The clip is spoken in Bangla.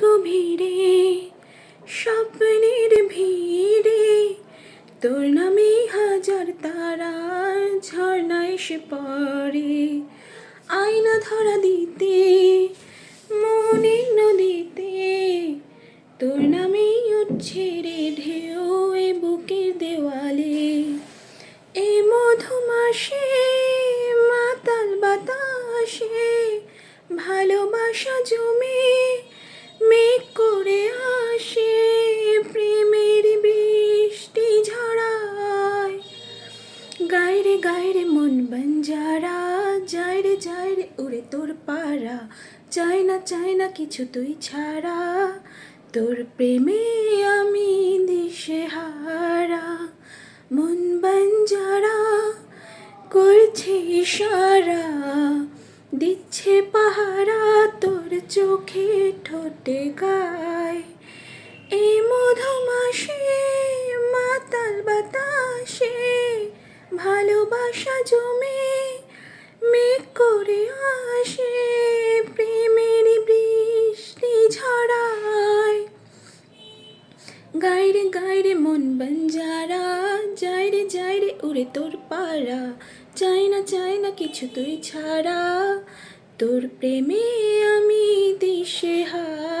গভীরে, স্বপ্নের ভিড়ে, তোর নামে হাজার তারার ঝর্ণা এসে পড়ে। আয়না ধরা দিতে মনের নদীতে, তোর নামেই উঠছে রে ঢেউ এ বুকের দেওয়ালে। এ মধুমাসে, মাতাল বাতাসে, ভালোবাসা জমে গায়রে গায়রে মন বঞ্জারা যায় রে যায় রে উড়ে তোর পাড়া। চাই না চাই না কিছু তুই ছাড়া। তোর প্রেমে আমি দিশে হারা মন বঞ্জারা করছে ইশারা। দিচ্ছে পাহারা, তোর চোখে ঠোঁটে গায় ভালোবাসা জমে, মেঘ করে আসে, প্রেমের বৃষ্টি ঝরায়। গাইরে গাইরে মন বঞ্জারা যাই রে যাই রে উড়ে তোর পাড়া। চাই না চাই না কিছু তুই ছাড়া, তোর প্রেমে আমি দিশে হারা